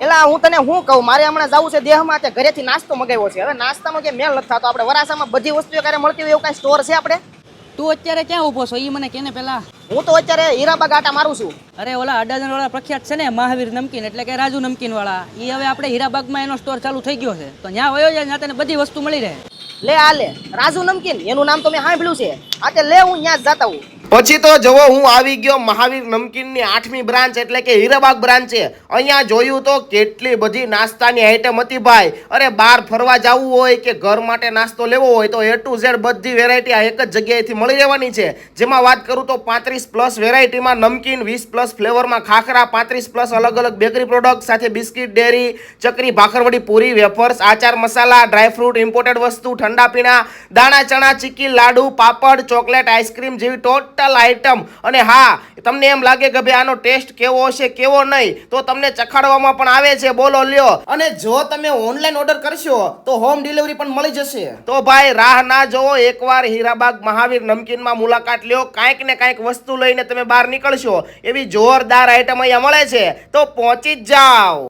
એલા હું તને શું કહું? મારે હમણાં જવું છે દેહમાં તે ઘરેથી નાસ્તો મગાવ્યો છે. હવે નાસ્તામાં કે મેલ નથી થતો. આપણે વરાસામાં બધી વસ્તુઓ ક્યારે મળતી હોય એવું કાંઈ સ્ટોર છે આપણે? તું અત્યારે ક્યાં ઊભો છો? એ મને કેને પેલા. હું તો અત્યારે હીરાબાગ આટા મારું છું. અરે ઓલા અડાજણ વાળા પ્રખ્યાત છે ને મહાવીર નમકીન એટલે કે રાજુ નમકીન વાળા એ હવે આપણે હીરાબાગમાં એનો સ્ટોર ચાલુ થઈ ગયો છે. તો ત્યાં વયો જાય ત્યાં તને બધી વસ્તુ મળી રહે. લે આ લે. રાજુ નમકીન એનું નામ તો મેં સાંભળ્યું છે. આ તે લે, હું ત્યાં જતા હું પછી તો જવો હું આવી ગયો મહાવીર નમકીનની આઠમી બ્રાન્ચ એટલે કે હીરાબાગ બ્રાન્ચ. છે અહીંયા જોયું તો કેટલી બધી નાસ્તાની આઈટમ હતી ભાઈ. અરે, બહાર ફરવા જવું હોય કે ઘર માટે નાસ્તો લેવો હોય તો એ ટુ ઝેડ બધી વેરાયટી આ એક જ જગ્યાએથી મળી રહેવાની છે. જેમાં વાત કરું તો પાંત્રીસ પ્લસ વેરાયટીમાં નમકીન, વીસ પ્લસ ફ્લેવરમાં ખાખરા, પાંત્રીસ પ્લસ અલગ અલગ બેકરી પ્રોડક્ટ સાથે બિસ્કિટ, ડેરી, ચકરી, ભાખરવડી, પૂરી, વેફર્સ, આચાર મસાલા ડ્રાયફ્રૂટ ઇમ્પોર્ટેડ વસ્તુ, ઠંડા પીણા, દાણા, ચણા, ચીકી, લાડુ, પાપડ ચોકલેટ આઈસ્ક્રીમ જેવી ટોટલ આઇટમ અને હા તમને એમ લાગે કે ભાઈ આનો ટેસ્ટ કેવો હશે કેવો નહીં તો તમને ચખાડવામાં પણ આવે છે. બોલો લ્યો. અને જો તમે ઓનલાઈન ઓર્ડર કરશો તો હોમ ડિલિવરી પણ મળી જશે. તો ભાઈ રાહ ના જોવો એકવાર હીરાબાગ મહાવીર નમકીનમાં મુલાકાત લ્યો. કાંઈક ને કાંઈક વસ્તુ લઈને તમે બહાર નીકળશો. એવી જોરદાર આઇટમ અહીંયા મળે છે. તો પહોંચી જ જાઓ.